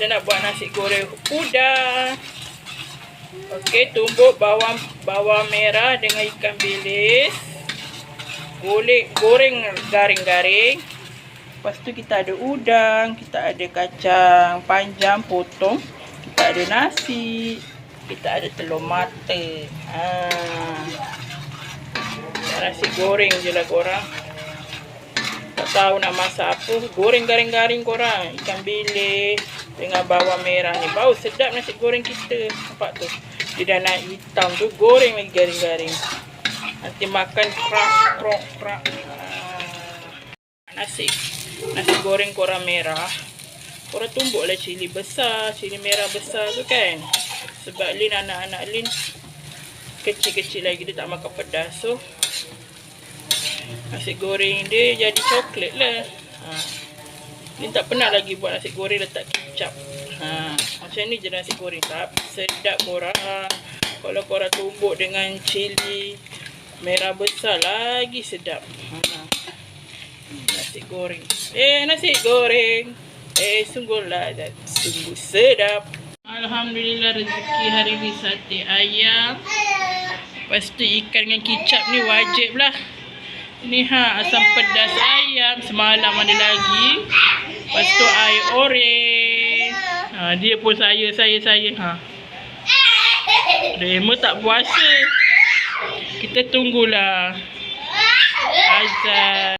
Kita nak buat nasi goreng udang. Okey, tumbuk bawang bawang merah dengan ikan bilis. Goreng goreng garing-garing. Lepas tu kita ada udang, kita ada kacang panjang potong, kita ada nasi, kita ada telur mata. Ha. Nasi goreng je lah korang. Tak tahu nak masak apa. Goreng garing-garing korang. Ikan bilis dengan bawang merah ni. Bau sedap nasi goreng kita. Nampak tu. Dia dah naik hitam tu. Goreng lagi garing-garing. Nanti makan krak, krak, krak. Ha. Nasi. Nasi goreng korang merah. Korang tumbuk lah cili besar. Cili merah besar tu kan. Sebab Lin anak-anak Lin kecil-kecil lagi dia tak makan pedas. So, nasi goreng dia jadi coklat lah. Ha. Ni tak pernah lagi buat nasi goreng letak kicap. Ha. Macam ni je nasi goreng. Tapi sedap korang. Kalau korang tumbuk dengan cili merah besar lagi sedap. Ha. Nasi goreng. Eh nasi goreng. Eh sungguhlah dan sungguh sedap. Alhamdulillah rezeki hari ni sate ayam. Lepas tu ikan dengan kicap ni wajib lah. Ni ha asam pedas ayam semalam ada lagi. Lepas tu air oreng. Ha dia pun saya saya saya ha. Rema tak puasa. Kita tunggulah. Azan.